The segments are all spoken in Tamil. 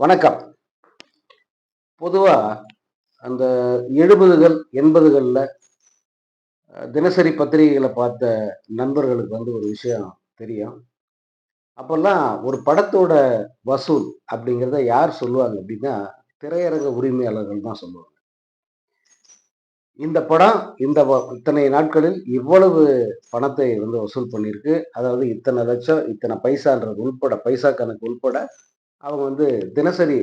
வணக்கம். பொதுவா அந்த எழுபதுகள் எண்பதுகளில் தினசரி பத்திரிகைகளை பார்த்த நண்பர்களுக்கு வந்து ஒரு விஷயம் தெரியும். அப்போல்லாம் ஒரு படத்தோட வசூல் அப்படிங்கிறத யார் சொல்லுவாங்க அப்படின்னா திரையரங்க உரிமையாளர்கள் தான் சொல்லுவாங்க. இந்த படம் இந்த வ- இத்தனை நாட்களில் இவ்வளவு பணத்தை வந்து வசூல் பண்ணியிருக்கு. அதாவது இத்தனை லட்சம் இத்தனை பைசான்றது உள்பட பைசா கணக்கு உள்பட அவங்க வந்து தினசரி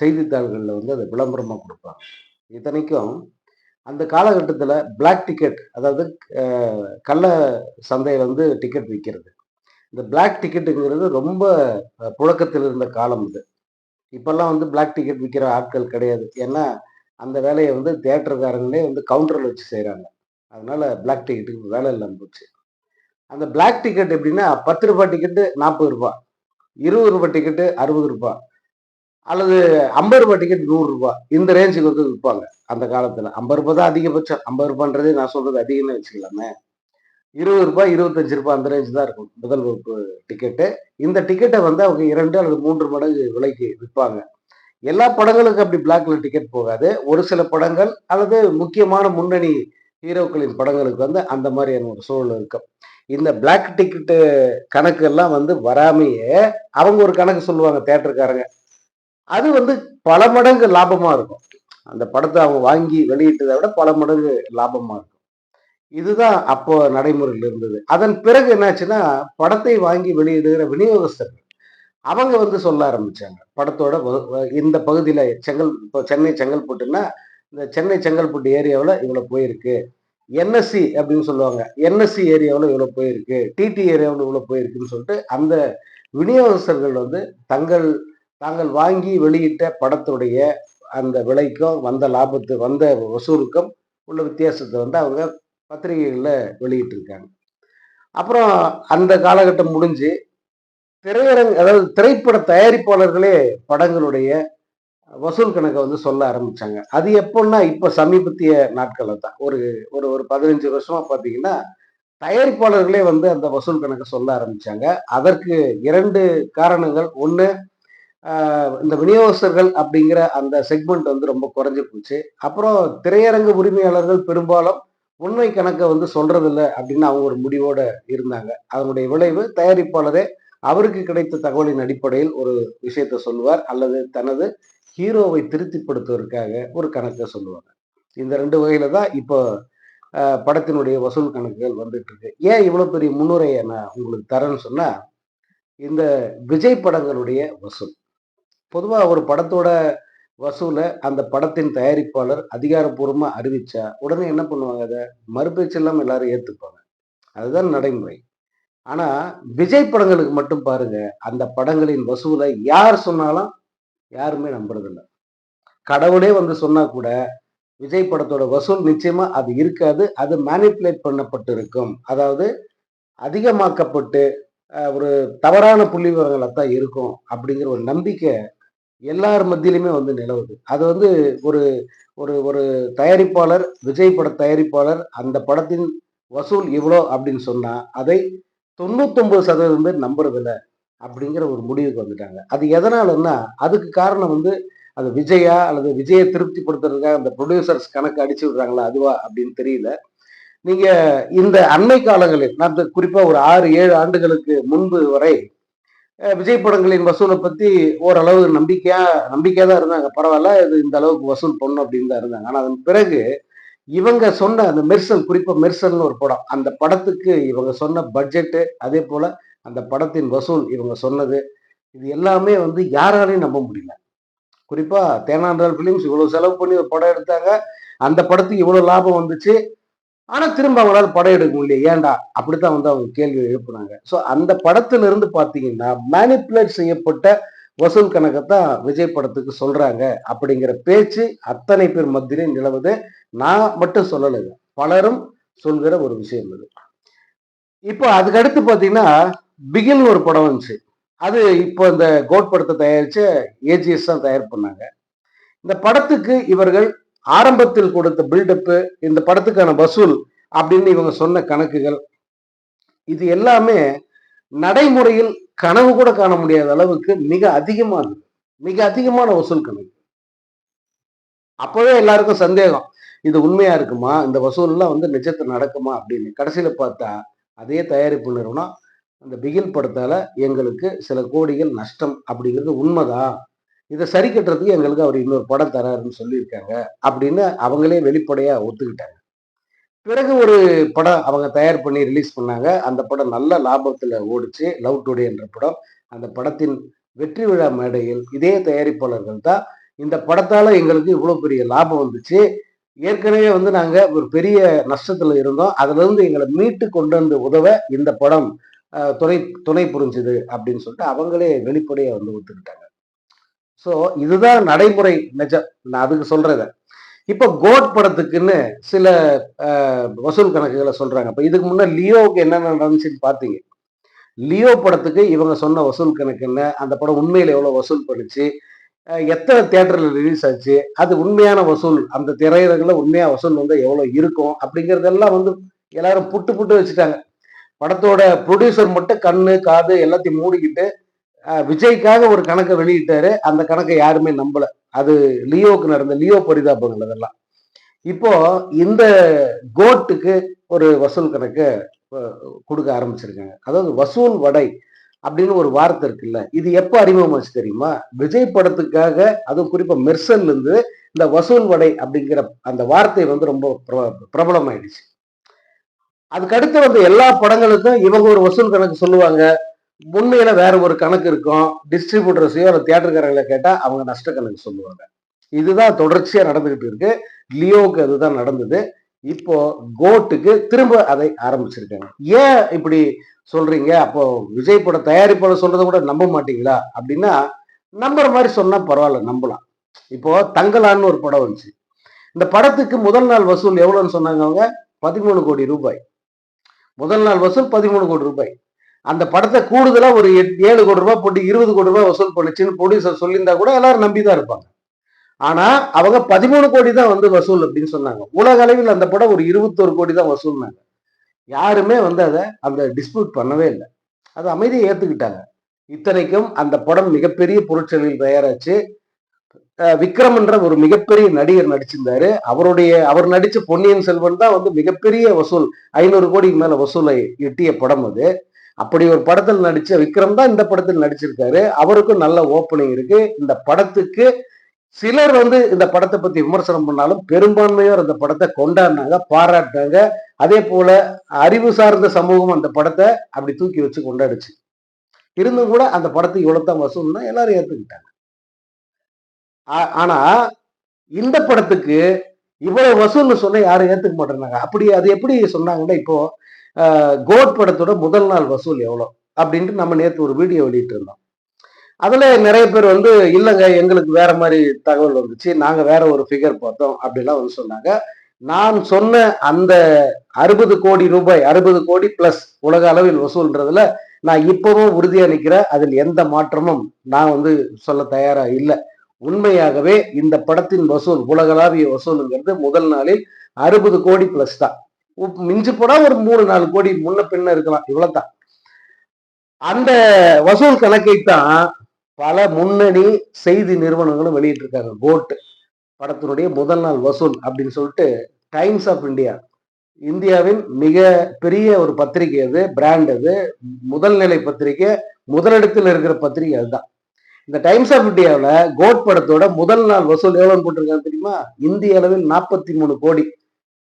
செய்தித்தாள்களில் வந்து அதை விளம்பரமாக கொடுப்பாங்க. இத்தனைக்கும் அந்த காலகட்டத்தில் பிளாக் டிக்கெட் அதாவது கள்ள சந்தையில் வந்து டிக்கெட் விற்கிறது இந்த பிளாக் டிக்கெட்டுங்கிறது ரொம்ப புழக்கத்தில் இருந்த காலம் இது. இப்போல்லாம் வந்து பிளாக் டிக்கெட் விற்கிற ஆட்கள் கிடையாது. ஏன்னா அந்த வேலையை வந்து தேட்டருக்காரங்களே வந்து கவுண்டரில் வச்சு செய்கிறாங்க அதனால் பிளாக் டிக்கெட்டுக்கு வேலை இல்லாமல் போச்சு. அந்த பிளாக் டிக்கெட் எப்படின்னா பத்து ரூபாய் டிக்கெட்டு நாற்பது ரூபாய். இருபது ரூபாய் டிக்கெட்டு அறுபது ரூபாய் அல்லது ஐம்பது ரூபாய் டிக்கெட் நூறு ரூபாய் இந்த ரேஞ்சுக்கு வந்து விற்பாங்க அந்த காலத்துல. ஐம்பது ரூபாய் தான் அதிகபட்சம். ஐம்பது ரூபான்றதே நான் சொல்றது அதிகம்னு வச்சுக்கலாமே. இருபது ரூபாய் இருபத்தஞ்சு ரூபாய் அந்த ரேஞ்சு தான் இருக்கும். முதல் வகுப்பு டிக்கெட்டு இந்த டிக்கெட்டை வந்து அவங்க இரண்டு அல்லது மூன்று மடங்கு விலைக்கு விற்பாங்க. எல்லா படங்களுக்கும் அப்படி பிளாக்ல டிக்கெட் போகாது. ஒரு சில படங்கள் அல்லது முக்கியமான முன்னணி ஹீரோக்களின் படங்களுக்கு வந்து அந்த மாதிரியான ஒரு சூழல் இருக்கும். இந்த பிளாக் டிக்கெட்டு கணக்கு எல்லாம் வந்து வராமையே அவங்க ஒரு கணக்கு சொல்லுவாங்க தேட்டருக்காரங்க அது வந்து பல மடங்கு லாபமாக இருக்கும். அந்த படத்தை அவங்க வாங்கி வெளியிட்டதை விட பல மடங்கு லாபமாக இருக்கும். இதுதான் அப்போ நடைமுறையில் இருந்தது. அதன் பிறகு என்னாச்சுன்னா படத்தை வாங்கி வெளியிடுகிற விநியோகஸ்தர்கள் அவங்க வந்து சொல்ல ஆரம்பிச்சாங்க. படத்தோட வ- இந்த பகுதியில் செங்கல் இப்போ சென்னை செங்கல்பட்டுன்னா இந்த சென்னை செங்கல்பட்டு ஏரியாவில் இவ்வளோ போயிருக்கு. என்எஸ்சி அப்படின்னு சொல்லுவாங்க. என்எஸ்சி ஏரியாவில் இவ்வளோ போயிருக்கு. டிடி ஏரியாவில் இவ்வளோ போயிருக்குன்னு சொல்லிட்டு அந்த விநியோகஸ்தர்கள் வந்து தங்கள் தாங்கள் வாங்கி வெளியிட்ட படத்துடைய அந்த விலைக்கும் வந்த லாபத்து வந்த வசூலுக்கும் உள்ள வித்தியாசத்தை வந்து அவங்க பத்திரிகைகளில் வெளியிட்டிருக்காங்க. அப்புறம் அந்த காலகட்டம் முடிஞ்சு திரையரங்கு அதாவது திரைப்பட தயாரிப்பாளர்களே படங்களுடைய வசூல் கணக்கை வந்து சொல்ல ஆரம்பிச்சாங்க. அது எப்போன்னா இப்போ சமீபத்திய நாட்களில் தான். ஒரு ஒரு ஒரு பதினஞ்சு வருஷமா பார்த்தீங்கன்னா தயாரிப்பாளர்களே வந்து அந்த வசூல் கணக்கை சொல்ல ஆரம்பிச்சாங்க. அதற்கு இரண்டு காரணங்கள். ஒன்று இந்த விநியோகஸ்தர்கள் அப்படிங்கிற அந்த செக்மெண்ட் வந்து ரொம்ப குறைஞ்சு போச்சு. அப்புறம் திரையரங்கு உரிமையாளர்கள் பெரும்பாலும் உண்மை கணக்கை வந்து சொல்றதில்ல அப்படின்னு அவங்க ஒரு முடிவோட இருந்தாங்க. அதனுடைய விளைவு தயாரிப்பாளரே அவருக்கு கிடைத்த தகவலின் அடிப்படையில் ஒரு விஷயத்தை சொல்லுவார் அல்லது தனது ஹீரோவை திருப்திப்படுத்துவதற்காக ஒரு கணக்கை சொல்லுவாங்க. இந்த ரெண்டு வகையில தான் இப்போ படத்தினுடைய வசூல் கணக்குகள் வந்துட்டு இருக்கு ஏன் இவ்வளோ பெரிய முன்னுரையை நான் உங்களுக்கு தரேன்னு சொன்னால் இந்த விஜய் படங்களுடைய வசூல். பொதுவாக ஒரு படத்தோட வசூலை அந்த படத்தின் தயாரிப்பாளர் அதிகாரப்பூர்வமாக அறிவிச்சா உடனே என்ன பண்ணுவாங்க அதை? மறுபேச்சு இல்லாமல் எல்லாரும் ஏற்றுப்பாங்க அதுதான் நடைமுறை. ஆனால் விஜய் படங்களுக்கு மட்டும் பாருங்க அந்த படங்களின் வசூலை யார் சொன்னாலும் யாருமே நம்புறதில்ல. கடவுளே வந்து சொன்னா கூட விஜய் படத்தோட வசூல் நிச்சயமா அது இருக்காது. அது மேனிப்புலேட் பண்ணப்பட்டு இருக்கும் அதாவது அதிகமாக்கப்பட்டு ஒரு தவறான புள்ளி விவரங்களாக தான் இருக்கும் அப்படிங்கிற ஒரு நம்பிக்கை எல்லார் மத்தியிலுமே வந்து நிலவுது. அது வந்து ஒரு ஒரு ஒரு தயாரிப்பாளர் விஜய் பட தயாரிப்பாளர் அந்த படத்தின் வசூல் இவ்வளோ அப்படின்னு சொன்னால் அதை தொண்ணூத்தொம்பது சதவீதம் பேர் நம்புறதில்லை. அப்படிங்கிற ஒரு முடிவுக்கு வந்துட்டாங்க. அது எதனாலன்னா அதுக்கு காரணம் வந்து அது விஜயா அல்லது விஜயை திருப்திப்படுத்துறதுக்காக அந்த ப்ரொடியூசர்ஸ் கணக்கு அடிச்சு விடுறாங்களா அதுவா அப்படின்னு தெரியல. நீங்க இந்த அண்மை காலங்களில் நான் குறிப்பா ஒரு ஆறு ஏழு ஆண்டுகளுக்கு முன்பு வரை விஜய் படங்களின் வசூலை பத்தி ஓரளவு நம்பிக்கையா நம்பிக்கையா தான் இருந்தாங்க. பரவாயில்ல இது இந்த அளவுக்கு வசூல் பண்ணும் அப்படின்னு தான் இருந்தாங்க. ஆனா அதன் பிறகு இவங்க சொன்ன அந்த மெர்சல் குறிப்பா மெர்சல்னு ஒரு படம் அந்த படத்துக்கு இவங்க சொன்ன பட்ஜெட்டு அதே போல அந்த படத்தின் வசூல் இவங்க சொன்னது இது எல்லாமே வந்து யாராலையும் நம்ப முடியல. குறிப்பா தேனாண்டால் பிலிம்ஸ் இவ்வளவு செலவு பண்ணி ஒரு படம் எடுத்தாங்க அந்த படத்துக்கு இவ்வளவு லாபம் வந்துச்சு ஆனா திரும்ப அவங்களால படம் எடுக்க முடியல. ஏன்டா? அப்படித்தான் வந்து அவங்க கேள்வி எழுப்புனாங்க. ஸோ அந்த படத்துல இருந்து பாத்தீங்கன்னா மேனிப்புலேட் செய்யப்பட்ட வசூல் கணக்கைத்தான் விஜய் படத்துக்கு சொல்றாங்க அப்படிங்கிற பேச்சு அத்தனை பேர் மத்தியிலும் நிலவுது. நான் மட்டும் சொல்லலைங்க. பலரும் சொல்கிற ஒரு விஷயம் இது இப்போ அதுக்கடுத்து பார்த்தீங்கன்னா பிகில் ஒரு படம் வந்துச்சு. அது இப்போ இந்த கோட் படத்தை தயாரிச்ச ஏஜிஎஸ் தான் தயார் பண்ணாங்க. இந்த படத்துக்கு இவர்கள் ஆரம்பத்தில் கொடுத்த பில்டப்பு இந்த படத்துக்கான வசூல் அப்படின்னு இவங்க சொன்ன கணக்குகள் இது எல்லாமே நடைமுறையில் கனவு கூட காண முடியாத அளவுக்கு மிக அதிகமானது. மிக அதிகமான வசூல் கணக்கு அப்போவே எல்லாருக்கும் சந்தேகம் இது உண்மையா இருக்குமா? இந்த வசூல்லாம் வந்து நிஜத்தில் நடக்குமா அப்படின்னு. கடைசியில பார்த்தா அதே தயாரிப்பு நிறுவனம் அந்த பிகில் படத்தால எங்களுக்கு சில கோடிகள் நஷ்டம் அப்படிங்கிறது உண்மைதான் இதை சரி கட்டுறதுக்கு எங்களுக்கு அவர் இன்னொரு படம் தராருன்னு சொல்லியிருக்காங்க அப்படின்னு அவங்களே வெளிப்படையா ஒத்துக்கிட்டாங்க. பிறகு ஒரு படம் அவங்க தயார் பண்ணி ரிலீஸ் பண்ணாங்க. அந்த படம் நல்ல லாபத்தில் ஓடிச்சு. லவ் டுடே என்ற படம். அந்த படத்தின் வெற்றி விழா மேடையில் இதே தயாரிப்பாளர்கள் தான். இந்த படத்தால் எங்களுக்கு இவ்வளோ பெரிய லாபம் வந்துச்சு. ஏற்கனவே வந்து நாங்கள் ஒரு பெரிய நஷ்டத்தில் இருந்தோம். அதுலேருந்து எங்களை மீட்டு கொண்டு வந்து உதவ இந்த படம் துணை துணை புரிஞ்சுது அப்படின்னு சொல்லிட்டு அவங்களே வெளிப்படையை வந்து ஒத்துக்கிட்டாங்க. ஸோ இதுதான் நடைமுறை நிஜம். நான் அதுக்கு சொல்றத இப்போ கோட் படத்துக்குன்னு சில வசூல் கணக்குகளை சொல்றாங்க. இப்போ இதுக்கு முன்னே லியோவுக்கு என்னென்ன நடந்துச்சுன்னு பார்த்தீங்க? லியோ படத்துக்கு இவங்க சொன்ன வசூல் கணக்கு என்ன? அந்த படம் உண்மையில் எவ்வளோ வசூல் பண்ணுச்சு? எத்தனை தேட்டரில் ரிலீஸ் ஆச்சு? அது உண்மையான வசூல். அந்த திரையரங்கில் உண்மையாக வசூல் வந்து எவ்வளோ இருக்கும்? அப்படிங்கிறதெல்லாம் வந்து எல்லாரும் புட்டு புட்டு வச்சுட்டாங்க. படத்தோட ப்ரொடியூசர் மட்டும் கண்ணு காது எல்லாத்தையும் மூடிக்கிட்டு விஜய்க்காக ஒரு கணக்கை வெளியிட்டாரு. அந்த கணக்கை யாருமே நம்பல. அது லியோவுக்கு நடந்த லியோ பரிதாபங்கள் அதெல்லாம். இப்போ இந்த கோட்டுக்கு ஒரு வசூல் கணக்கு கொடுக்க ஆரம்பிச்சிருக்காங்க. அதாவது வசூல் வடை அப்படின்னு ஒரு வார்த்தை இருக்குல்ல இது எப்ப அறிமுகமாச்சு தெரியுமா? விஜய் படத்துக்காக அதுவும் குறிப்பா மெர்சல்ல இருந்து இந்த வசூல் வடை அப்படிங்கிற அந்த வார்த்தை வந்து ரொம்ப பிர- பிரபலமாயிடுச்சு. அதுக்கு அடுத்து வந்த எல்லா படங்களுக்கும் இவங்க ஒரு வசூல் கணக்கு சொல்லுவாங்க. உண்மையில வேற ஒரு கணக்கு இருக்கும். டிஸ்ட்ரிபியூட்டர்ஸையோ அல்ல தியேட்டருக்காரங்களை கேட்டால் அவங்க நஷ்ட கணக்கு சொல்லுவாங்க. இதுதான் தொடர்ச்சியாக நடந்துகிட்டு இருக்கு. லியோவுக்கு அதுதான் நடந்தது. இப்போ கோட்டுக்கு திரும்ப அதை ஆரம்பிச்சிருக்காங்க. ஏன் இப்படி சொல்றீங்க? அப்போ விஜய் பட தயாரிப்பாளர் சொல்றதை கூட நம்ப மாட்டீங்களா? அப்படின்னா நம்புற மாதிரி சொன்னா பரவாயில்ல நம்பலாம். இப்போ தங்கலான்னு ஒரு படம் வந்துச்சு. இந்த படத்துக்கு முதல் நாள் வசூல் எவ்வளோன்னு சொன்னாங்க அவங்க? பதிமூணு கோடி ரூபாய். முதல் நாள் வசூல் பதிமூணு கோடி ரூபாய். அந்த படத்தை கூடுதலாக ஒரு எட்- ஏழு கோடி ரூபாய் போட்டு இருபது கோடி ரூபாய் வசூல் பண்ணுச்சுன்னு ப்ரொடியூசர் சொல்லியிருந்தா கூட எல்லாரும் நம்பி தான் இருப்பாங்க. ஆனால் அவங்க பதிமூணு கோடி தான் வந்து வசூல் அப்படின்னு சொன்னாங்க. உலக அளவில் அந்த படம் ஒரு இருபத்தோரு கோடி தான் வசூல்னாங்க. யாருமே வந்து அதை அந்த டிஸ்பியூட் பண்ணவே இல்லை. அது அமைதியை ஏற்றுக்கிட்டாங்க இத்தனைக்கும் அந்த படம் மிகப்பெரிய பொருட்செலவில் தயாராச்சு. விக்ரம்ன்ற ஒரு மிகப்பெரிய நடிகர் நடிச்சிருந்தாரு. அவருடைய அவர் நடிச்ச பொன்னியின் செல்வன் தான் வந்து மிகப்பெரிய வசூல் ஐநூறு கோடிக்கு மேல வசூலை எட்டிய படம் அது. அப்படி ஒரு படத்தில் நடிச்ச விக்ரம் தான் இந்த படத்தில் நடிச்சிருக்காரு. அவருக்கும் நல்ல ஓப்பனிங் இருக்கு. இந்த படத்துக்கு சிலர் வந்து இந்த படத்தை பத்தி விமர்சனம் பண்ணாலும் பெரும்பான்மையோர் அந்த படத்தை கொண்டாடினாங்க பாராட்டினாங்க. அதே போல அறிவு சார்ந்த சமூகம் அந்த படத்தை அப்படி தூக்கி வச்சு கொண்டாடுச்சு. இருந்தும் கூட அந்த படத்துக்கு இவ்வளவுதான் வசூல்னா எல்லாரும் ஏத்துக்கிட்டாங்க. ஆனா இந்த படத்துக்கு இவ்வளவு வசூல்னு சொன்ன யாரும் ஏத்துக்க மாட்டேறாங்க அப்படி அது எப்படி சொன்னாங்கன்னா இப்போ கோட் படத்தோட முதல் நாள் வசூல் எவ்வளோ அப்படின்ட்டு நம்ம நேற்று ஒரு வீடியோ வெளியிட்டு இருந்தோம். அதுல நிறைய பேர் வந்து இல்லைங்க எங்களுக்கு வேற மாதிரி தகவல் வந்துச்சு. நாங்க வேற ஒரு ஃபிகர் பார்த்தோம். அப்படிலாம் வந்து சொன்னாங்க. நான் சொன்ன அந்த அறுபது கோடி ரூபாய் அறுபது கோடி பிளஸ் உலக அளவில் வசூல்ன்றதுல நான் இப்பவும் உறுதியா நிக்கிறேன். அதில் எந்த மாற்றமும் நான் வந்து சொல்ல தயாரா இல்லை. உண்மையாகவே இந்த படத்தின் வசூல் உலகளாவிய வசூலுங்கிறது முதல் நாளில் அறுபது கோடி பிளஸ் தான். உப்- மிஞ்சி போனா ஒரு மூணு நாலு கோடி முன்ன பின்ன இருக்கலாம் இவ்வளவுதான். அந்த வசூல் கணக்கை தான் பல முன்னணி செய்தி நிறுவனங்களும் வெளியிட்டிருக்காங்க. கோட் படத்தினுடைய முதல் நாள் வசூல் அப்படின்னு சொல்லிட்டு டைம்ஸ் ஆஃப் இந்தியா. இந்தியாவின் மிக பெரிய ஒரு பத்திரிகை அது பிராண்ட் அது முதல் நிலை பத்திரிகை முதலிடத்தில் இருக்கிற பத்திரிகை அதுதான். இந்த டைம்ஸ் ஆஃப் இந்தியாவில் கோட் படத்தோட முதல் நாள் வசூல் எவ்வளோன்னு போட்டிருக்காங்க தெரியுமா? இந்திய அளவில் நாற்பத்தி மூணு கோடி.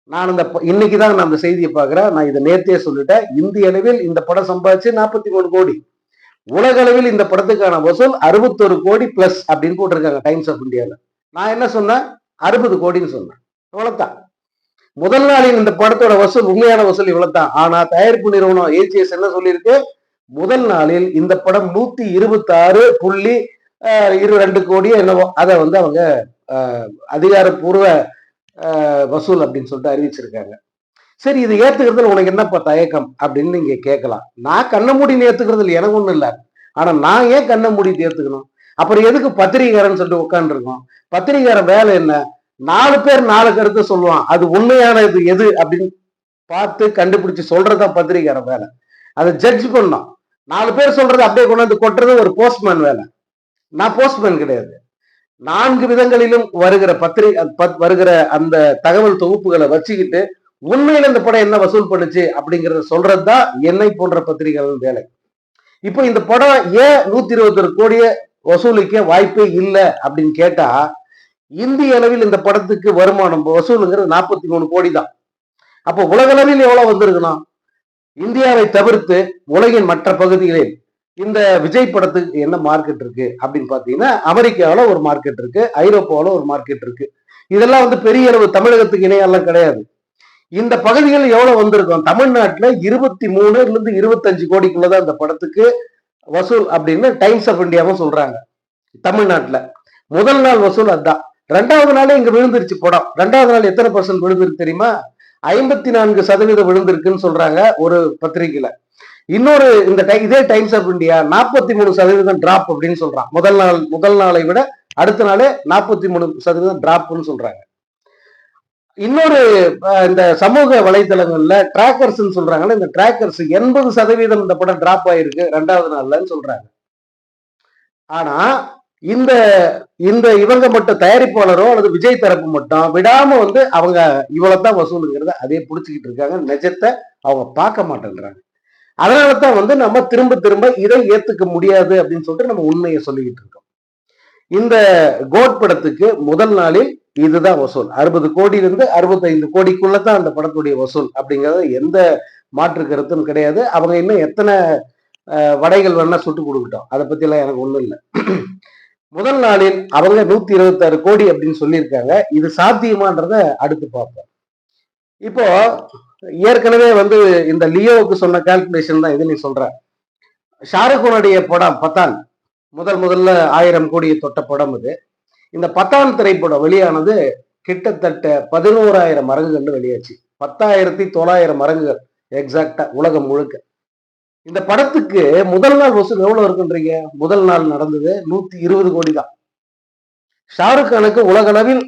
நான் இந்த ப- இன்னைக்கு தான் நான் அந்த செய்தியை பார்க்குறேன். நான் இதை நேர்த்தியே சொல்லிட்டேன். இந்திய அளவில் இந்த படம் சம்பாதிச்சு நாற்பத்தி மூணு கோடி. உலக அளவில் இந்த படத்துக்கான வசூல் அறுபத்தொரு கோடி பிளஸ் அப்படின்னு போட்டிருக்காங்க டைம்ஸ் ஆஃப் இந்தியாவில் நான் என்ன சொன்னேன்? அறுபது கோடின்னு சொன்னேன். இவ்வளோத்தான் முதல் நாளில் இந்த படத்தோட வசூல் உண்மையான வசூல் இவ்வளவுதான். ஆனா தயாரிப்பு நிறுவனம் ஏஜிஎஸ் என்ன சொல்லியிருக்கு? முதல் நாளில் இந்த படம் நூத்தி இருபத்தி ஆறு புள்ளி இரு ரெண்டு கோடியோ என்னவோ அதை வந்து அவங்க அதிகாரப்பூர்வ வசூல் அப்படின்னு சொல்லிட்டு அறிவிச்சிருக்காங்க. சரி இது ஏத்துக்கிறதுல உனக்கு என்னப்பா தயக்கம் அப்படின்னு நீங்க கேட்கலாம். நான் கண்ண மூடி ஏத்துக்கிறதுல எனக்கு ஒண்ணும் இல்லை. ஆனா நான் ஏன் கண்ண மூடிட்டு ஏத்துக்கணும் அப்புறம் எதுக்கு பத்திரிகையாரன் சொல்லிட்டு உட்காந்துருக்கோம் பத்திரிகாரன் வேலை என்ன? நாலு பேர் நாலு கருத்து சொல்லுவான். அது உண்மையான இது எது அப்படின்னு பார்த்து கண்டுபிடிச்சு சொல்றதுதான் பத்திரிகாரன் வேலை. அதை ஜட்ஜ் பண்ணோம் நாலு பேர் சொல்றது அப்படியே கொண்டாந்து கொட்டுறது ஒரு போஸ்ட்மேன் வேலை. நான் போஸ்ட்மேன் கிடையாது. நான்கு விதங்களிலும் வருகிற பத்திரிகை பத்- வருகிற அந்த தகவல் தொகுப்புகளை வச்சுக்கிட்டு உண்மையில இந்த படம் என்ன வசூல் பண்ணுச்சு அப்படிங்கறத சொல்றதுதான் என்னை போன்ற பத்திரிகைகள் வேலை. இப்போ இந்த படம் ஏன் நூத்தி இருபத்தொரு கோடியை வசூலிக்க வாய்ப்பே இல்லை அப்படின்னு கேட்டா இந்திய அளவில் இந்த படத்துக்கு வருமானம் வசூலுங்கிறது நாற்பத்தி மூணு கோடி தான். அப்போ உலகளவில் எவ்வளவு வந்திருக்கணும் இந்தியாவை தவிர்த்து உலகின் மற்ற பகுதிகளில் இந்த விஜய் படத்துக்கு என்ன மார்க்கெட் இருக்கு அப்படின்னு பாத்தீங்கன்னா அமெரிக்காவில ஒரு மார்க்கெட் இருக்கு ஐரோப்பாவில் ஒரு மார்க்கெட் இருக்கு. இதெல்லாம் வந்து பெரிய அளவு தமிழகத்துக்கு இணையெல்லாம் கிடையாது. இந்த பகுதிகள் எவ்வளவு வந்திருக்கும்? தமிழ்நாட்டுல இருபத்தி மூணுல இருந்து இருபத்தஞ்சு கோடிக்குள்ளதான் இந்த படத்துக்கு வசூல் அப்படின்னு டைம்ஸ் ஆஃப் இந்தியாவும் சொல்றாங்க. தமிழ்நாட்டுல. முதல் நாள் வசூல் அதுதான். ரெண்டாவது நாளே இங்க விழுந்துருச்சு படம். ரெண்டாவது நாள் எத்தனை பர்சன்ட் விழுந்துருக்கு தெரியுமா? ஐம்பத்தி நான்கு சதவீதம் விழுந்திருக்குன்னு சொல்றாங்க ஒரு பத்திரிகையில. இன்னொரு இந்த டை- இதே டைம்ஸ் ஆஃப் இந்தியா நாற்பத்தி மூணு சதவீதம் டிராப் அப்படின்னு சொல்றான். முதல் நாள் முதல் நாளை விட அடுத்த நாளே நாற்பத்தி மூணு சதவீதம் டிராப்னு சொல்றாங்க. இன்னொரு இந்த சமூக வலைதளங்கள்ல டிராக்கர்ஸ் சொல்றாங்கல்ல இந்த டிராக்கர்ஸ் எண்பது சதவீதம் இந்த படம் டிராப் ஆயிருக்கு ரெண்டாவது நாள்லன்னு சொல்றாங்க. ஆனா இந்த இந்த இவங்க மட்டும் தயாரிப்பாளரோ அல்லது விஜய் தரப்பு மட்டும் விடாம வந்து அவங்க இவ்வளவுதான் வசூலுங்கிறத அதே புடிச்சுக்கிட்டு இருக்காங்க. நிஜத்தை அவங்க பார்க்க மாட்டேன்றாங்க அதனால தான் வந்து நம்ம திரும்ப திரும்ப இதை ஏத்துக்க முடியாது அப்படின்னு சொல்லிட்டு நம்ம உண்மையை சொல்லிக்கிட்டு இருக்கோம். இந்த கோட் படத்துக்கு முதல் நாளில் இதுதான் வசூல். அறுபது கோடியிலிருந்து அறுபத்தைந்து கோடிக்குள்ள தான் அந்த படத்துடைய வசூல் அப்படிங்கறது எந்த மாற்று கருத்தும் கிடையாது. அவங்க இன்னும் எத்தனை வடைகள் வேணா சுட்டு கொடுக்கட்டும். அதை பத்தி எல்லாம் எனக்கு ஒண்ணும் இல்லை. முதல் நாளில் அவங்க நூத்தி இருபத்தாறு கோடி அப்படின்னு சொல்லியிருக்காங்க. இது சாத்தியமான்றத அடுத்து பார்ப்போம். இப்போ ஏற்கனவே வந்து இந்த லியோவுக்கு சொன்ன கால்குலேஷன் தான் இது நீ சொல்ற. ஷாருக்குனுடைய படம் பத்தான் முதல் முதல்ல ஆயிரம் கோடியை தொட்ட படம் இது. இந்த பத்தான் திரைப்படம் வெளியானது கிட்டத்தட்ட பதினோராயிரம் மரங்குகள்னு வெளியாச்சு. பத்தாயிரத்தி தொள்ளாயிரம் மரங்குகள் எக்ஸாக்டா உலகம் முழுக்க. இந்த படத்துக்கு முதல் நாள் வசூல் எவ்வளவு இருக்குன்றீங்க? முதல் நாள் நடந்தது நூத்தி இருபது கோடி தான். ஷாருக் கானுக்கு உலகளவில்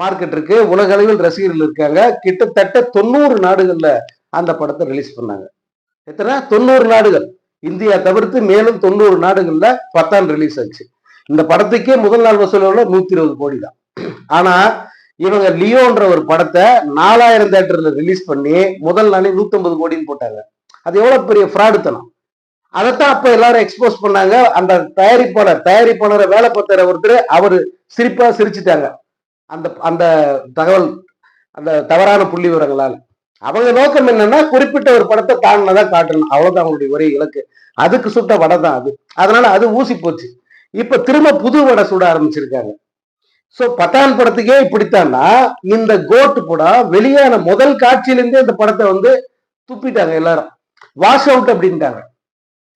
மார்க்கெட் இருக்கு. உலகளவில் ரசிகர்கள் இருக்காங்க. கிட்டத்தட்ட தொண்ணூறு நாடுகள்ல அந்த படத்தை ரிலீஸ் பண்ணாங்க. எத்தனை? தொண்ணூறு நாடுகள். இந்தியா தவிர்த்து மேலும் தொண்ணூறு நாடுகள்ல பத்தாம் ரிலீஸ் ஆச்சு. இந்த படத்துக்கே முதல் நாள் வசூல் எவ்வளவு? நூத்தி இருபது கோடி தான். ஆனா இவங்க லியோன்ற ஒரு படத்தை நாலாயிரம் தேட்டர்ல ரிலீஸ் பண்ணி முதல் நாளே நூத்தம்பது கோடின்னு போட்டாங்க. அது எவ்வளவு பெரிய ஃப்ராடுத்தனம் அதைத்தான் அப்ப எல்லாரும் எக்ஸ்போஸ் பண்ணாங்க. அந்த தயாரிப்பாளர் தயாரிப்பாளரை வேலை பார்த்துற ஒருத்தர் அவர் சிரிப்பா சிரிச்சிட்டாங்க. அந்த அந்த தகவல் அந்த தவறான புள்ளி விவரங்களால். அவங்க நோக்கம் என்னன்னா குறிப்பிட்ட ஒரு படத்தை தாண்டினதா காட்டணும். அவ்வளவுதான் அவங்களுடைய ஒரே இலக்கு. அதுக்கு சுட்ட வடை தான் அது. அதனால அது ஊசி போச்சு. இப்ப திரும்ப புது வடை சுட ஆரம்பிச்சிருக்காங்க. சோ பத்தான் படத்துக்கே இப்படித்தான்னா இந்த கோட்டு படம் வெளியான முதல் காட்சியிலேருந்தே இந்த படத்தை வந்து துப்பிட்டாங்க எல்லாரும். வாஷ் அவுட் அப்படின்ட்டாங்க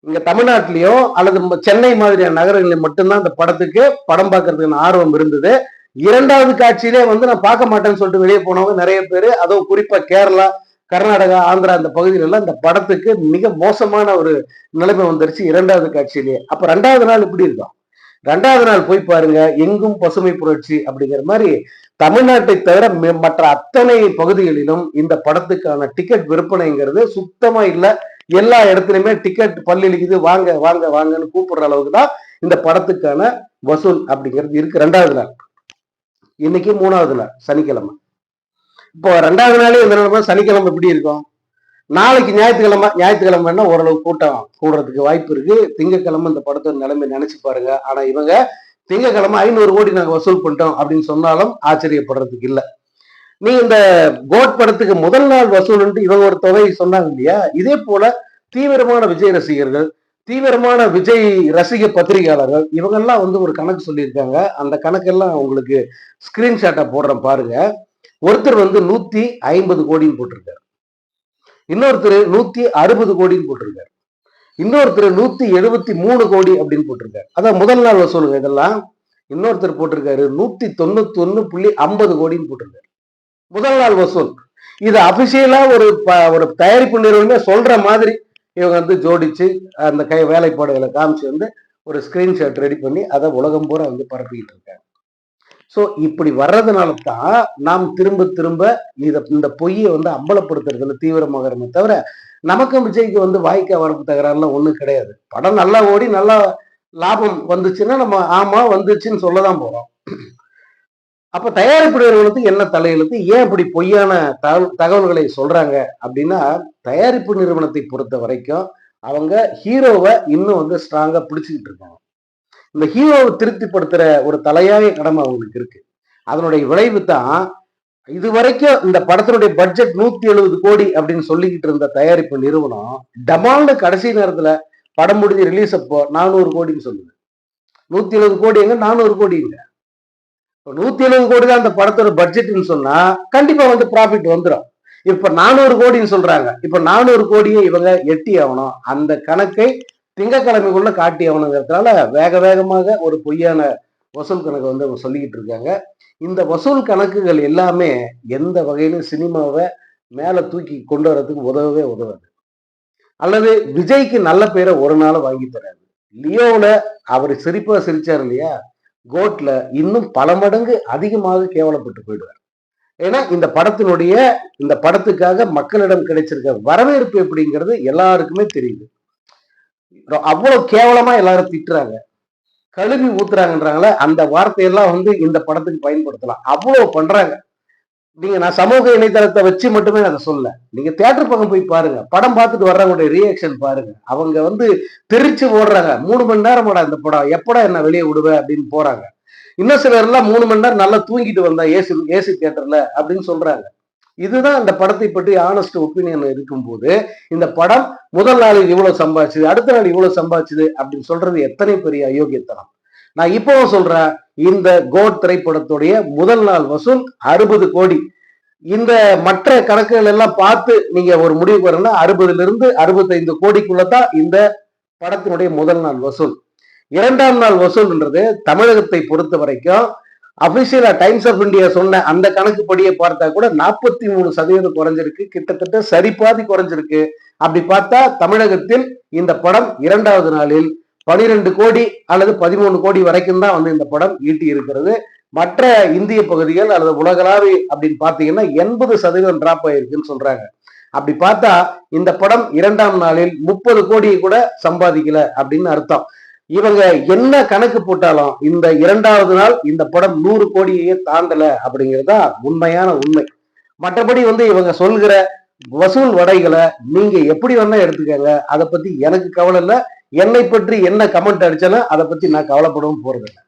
இங்க தமிழ்நாட்டிலயும் அல்லது சென்னை மாதிரியான நகரங்களில் மட்டும்தான் அந்த படத்துக்கு படம் பார்க்கறதுக்கான ஆர்வம் இருந்தது. இரண்டாவது காட்சியிலே வந்து நான் பார்க்க மாட்டேன்னு சொல்லிட்டு வெளியே போனவங்க நிறைய பேர் அதுவும் குறிப்பா கேரளா கர்நாடகா ஆந்திரா அந்த பகுதியில எல்லாம் இந்த படத்துக்கு மிக மோசமான ஒரு நிலைமை வந்துருச்சு இரண்டாவது காட்சியிலேயே அப்ப ரெண்டாவது நாள் இப்படி இருக்கும் ரெண்டாவது நாள் போய் பாருங்க எங்கும் பசுமை புரட்சி அப்படிங்கிற மாதிரி தமிழ்நாட்டை தவிர மற்ற அத்தனை பகுதிகளிலும் இந்த படத்துக்கான டிக்கெட் விற்பனைங்கிறது சுத்தமா இல்ல. எல்லா இடத்துலயுமே டிக்கெட் பல்லிழிக்குது வாங்க வாங்க வாங்கன்னு கூப்பிடுற அளவுக்கு தான் இந்த படத்துக்கான வசூல் அப்படிங்கிறது இருக்கு. ரெண்டாவது நாள். இன்னைக்கு மூணாவது நாள் சனிக்கிழமை. இப்போ ரெண்டாவது நாளே இந்த நிலைமை சனிக்கிழமை எப்படி இருக்கும்? நாளைக்கு ஞாயிற்றுக்கிழமை ஞாயிற்றுக்கிழமைன்னா ஓரளவு கூட்டம் கூடுறதுக்கு வாய்ப்பு இருக்கு. திங்கக்கிழமை இந்த படத்தோட நிலைமை நினைச்சு பாருங்க. ஆனா இவங்க திங்கக்கிழமை ஐநூறு கோடி நாங்கள் வசூல் பண்ணிட்டோம் அப்படின்னு சொன்னாலும் ஆச்சரியப்படுறதுக்கு இல்லை. நீ இந்த கோட் படத்துக்கு முதல் நாள் வசூல்ன்ட்டு இவங்க ஒரு தொகை சொன்னாங்க இல்லையா? இதே போல தீவிரமான விஜய் ரசிகர்கள் தீவிரமான விஜய் ரசிக பத்திரிகையாளர்கள் இவங்கெல்லாம் வந்து ஒரு கணக்கு சொல்லியிருக்காங்க. அந்த கணக்கெல்லாம் உங்களுக்கு ஸ்கிரீன்ஷாட்டை போடுறேன் பாருங்க. ஒருத்தர் வந்து நூத்தி ஐம்பது கோடின்னு போட்டிருக்காரு. இன்னொருத்தர் நூத்தி அறுபது கோடின்னு போட்டிருக்காரு. இன்னொருத்தர் நூத்தி எழுபத்தி மூணு கோடி அப்படின்னு போட்டிருக்காரு. அதான் முதல் நாள் சொல்லுங்க இதெல்லாம் இன்னொருத்தர் போட்டிருக்காரு நூத்தி தொண்ணூத்தி ஒன்னு புள்ளி ஐம்பது கோடின்னு போட்டிருக்காரு. முதல் நாள் வசூல். இது அபிஷியலா ஒரு ப- ஒரு தயாரிப்பு நிறுவனமே சொல்ற மாதிரி இவங்க வந்து ஜோடிச்சு அந்த கை வேலைப்பாடுகளை காமிச்சு வந்து ஒரு ஸ்கிரீன்ஷாட் ரெடி பண்ணி அதை உலகம் பூரா வந்து பரப்பிக்கிட்டு இருக்காங்க. ஸோ இப்படி வர்றதுனால தான் நாம் திரும்ப திரும்ப இதை இந்த பொய்யை வந்து அம்பலப்படுத்துறதுல தீவிரமாகிறோமே தவிர நமக்கும் விஜய்க்கு வந்து வாய்க்கா வரப்பு தகராறுலாம் ஒன்றும் கிடையாது. படம் நல்லா ஓடி நல்லா லாபம் வந்துச்சுன்னா நம்ம ஆமா வந்துச்சுன்னு சொல்ல தான் போறோம். அப்ப தயாரிப்பு நிறுவனத்துக்கு என்ன தலையெழுத்து? ஏன் இப்படி பொய்யான தகவல் தகவல்களை சொல்றாங்க? அப்படின்னா தயாரிப்பு நிறுவனத்தை பொறுத்த வரைக்கும் அவங்க ஹீரோவை இன்னும் வந்து ஸ்ட்ராங்கா பிடிச்சுக்கிட்டு இருக்காங்க இந்த ஹீரோவை திருப்திப்படுத்துற ஒரு தலையாய கடமை அவங்களுக்கு இருக்கு. அதனுடைய விளைவு தான் இது வரைக்கும் இந்த படத்தினுடைய பட்ஜெட் நூத்தி எழுபது கோடி அப்படின்னு சொல்லிக்கிட்டு இருந்த தயாரிப்பு நிறுவனம் டமால்னு கடைசி நேரத்துல படம் முடிஞ்சு ரிலீஸ் அப்போ நானூறு கோடின்னு சொல்லுது. நூத்தி எழுபது கோடி எங்க? நானூறு கோடிங்க நூத்தி எழுபது கோடி தான் அந்த படத்தோட பட்ஜெட்னு சொன்னா கண்டிப்பா வந்து ப்ராஃபிட் வந்துடும் இப்ப நானூறு கோடின்னு சொல்றாங்க. இப்ப நானூறு கோடியை இவங்க எட்டி ஆகணும். அந்த கணக்கை திங்கக்கிழமைக்குள்ள காட்டி ஆகணுங்கிறதுனால வேக வேகமாக ஒரு பொய்யான வசூல் கணக்கு வந்து அவங்க சொல்லிக்கிட்டு இருக்காங்க. இந்த வசூல் கணக்குகள் எல்லாமே எந்த வகையிலும் சினிமாவை மேலே தூக்கி கொண்டு வரதுக்கு உதவவே உதவாது. அல்லது விஜய்க்கு நல்ல பேரை ஒரு நாள் வாங்கி தராது. லியோவில் அவர் சிரிப்பாக சிரிச்சார் இல்லையா? கோட்ல இன்னும் பல மடங்கு அதிகமாக கேவலப்பட்டு போயிடுவார். ஏன்னா இந்த படத்தினுடைய இந்த படத்துக்காக மக்களிடம் கிடைச்சிருக்க வரவேற்பு எப்படிங்கிறது எல்லாருக்குமே தெரியுது. அவ்வளவு கேவலமா எல்லாரும் திட்டுறாங்க. கழுவி ஊத்துறாங்கன்றாங்களே அந்த வார்த்தையெல்லாம் வந்து இந்த படத்துக்கு பயன்படுத்தலாம். அவ்வளவு பண்றாங்க. நீங்க நான் சமூக இணையதளத்தை வச்சு மட்டுமே அதை சொல்ல நீங்க தியேட்டர் பக்கம் போய் பாருங்க. படம் பார்த்துட்டு வர்றவங்களுடைய ரியாக்ஷன் பாருங்க. அவங்க வந்து தெரிச்சு ஓடுறாங்க. மூணு மணி நேரம் இந்த படம். எப்படா என்ன வெளியே விடுவேன் அப்படின்னு போறாங்க. இன்னும் சிலர் எல்லாம் மூணு மணி நேரம் நல்லா தூங்கிட்டு வந்தா ஏசி ஏசி தியேட்டர்ல அப்படின்னு சொல்றாங்க. இதுதான் இந்த படத்தை பற்றி ஆனஸ்ட் ஒப்பீனியன் இருக்கும்போது இந்த படம் முதல் நாளில் இவ்வளவு சம்பாதிச்சது அடுத்த நாள் இவ்வளவு சம்பாதிச்சது அப்படின்னு சொல்றது எத்தனை பெரிய அயோக்கியத்தனம்? நான் இப்பவும் சொல்றேன் இந்த கோட் திரைப்படத்துடைய முதல் நாள் வசூல் அறுபது கோடி. இந்த மற்ற கணக்குகள் எல்லாம் பார்த்து நீங்க ஒரு முடிவு வரணும்னா அறுபதுல இருந்து அறுபத்தைந்து கோடிக்குள்ளதான் இந்த படத்தினுடைய முதல் நாள் வசூல். இரண்டாம் நாள் வசூல்ன்றது தமிழகத்தை பொறுத்த வரைக்கும் அபிஷியலா டைம்ஸ் ஆஃப் இந்தியா சொன்ன அந்த கணக்குப்படியை பார்த்தா கூட நாற்பத்தி மூணு சதவீதம் குறைஞ்சிருக்கு. கிட்டத்தட்ட சரிபாதி குறைஞ்சிருக்கு. அப்படி பார்த்தா தமிழகத்தில் இந்த படம் இரண்டாவது நாளில் பனிரெண்டு கோடி அல்லது பதிமூணு கோடி வரைக்கும் தான் வந்து இந்த படம் ஈட்டி இருக்கிறது. மற்ற இந்திய பகுதிகள் அல்லது உலகளாவி அப்படின்னு பார்த்தீங்கன்னா எண்பது சதவீதம் டிராப் ஆயிருக்குன்னு சொல்றாங்க. அப்படி பார்த்தா இந்த படம் இரண்டாம் நாளில் முப்பது கோடியை கூட சம்பாதிக்கல அப்படின்னு அர்த்தம். இவங்க என்ன கணக்கு போட்டாலும் இந்த இரண்டாவது நாள் இந்த படம் நூறு கோடியே தாண்டல அப்படிங்கிறதா உண்மையான உண்மை. மற்றபடி வந்து இவங்க சொல்கிற வசூல் வடைகளை நீங்க எப்படி வேணா எடுத்துக்கங்க அதை பத்தி எனக்கு கவலை இல்லை. என்னை பற்றி என்ன கமெண்ட் அடிச்சாலும் அதை பத்தி நான் கவலைப்படவும் போறதில்லை.